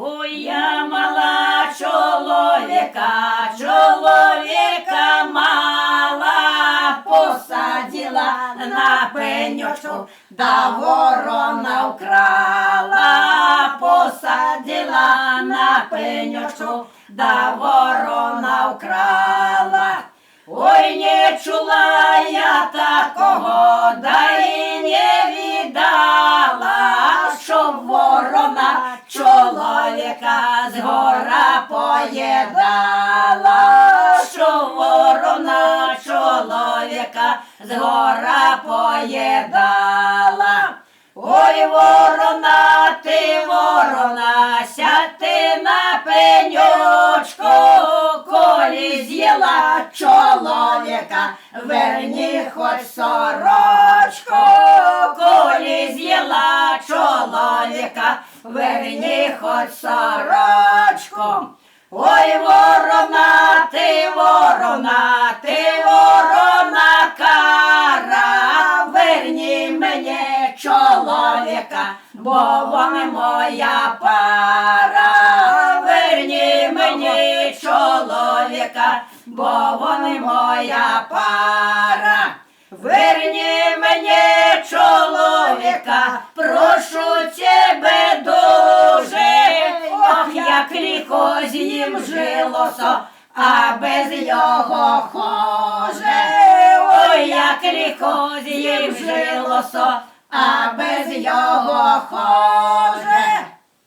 Ой, я мала чоловіка, чоловіка мала, посадила на пеньочку, да ворона вкрала, посадила на пеньочку, да ворона вкрала. Ой, не чула ворона чоловіка з гора поїдала, щоб ворона чоловіка з гора поїдала. Ой, ворона, ти ворона, сядь ти на пеньочку, колі з'їла чоловіка, верні хоч сорочку, чоловіка, верні хоч сорочку. Ой, ворона, ти ворона, ти ворона кара, верні мені чоловіка, бо вони моя пара, верні мені чоловіка, бо вони моя пара. Верні мені чоловіка, прошу тебе ним жилося, а без його хоже. Ой, як ліхо їм ним жилося, а без його хоже.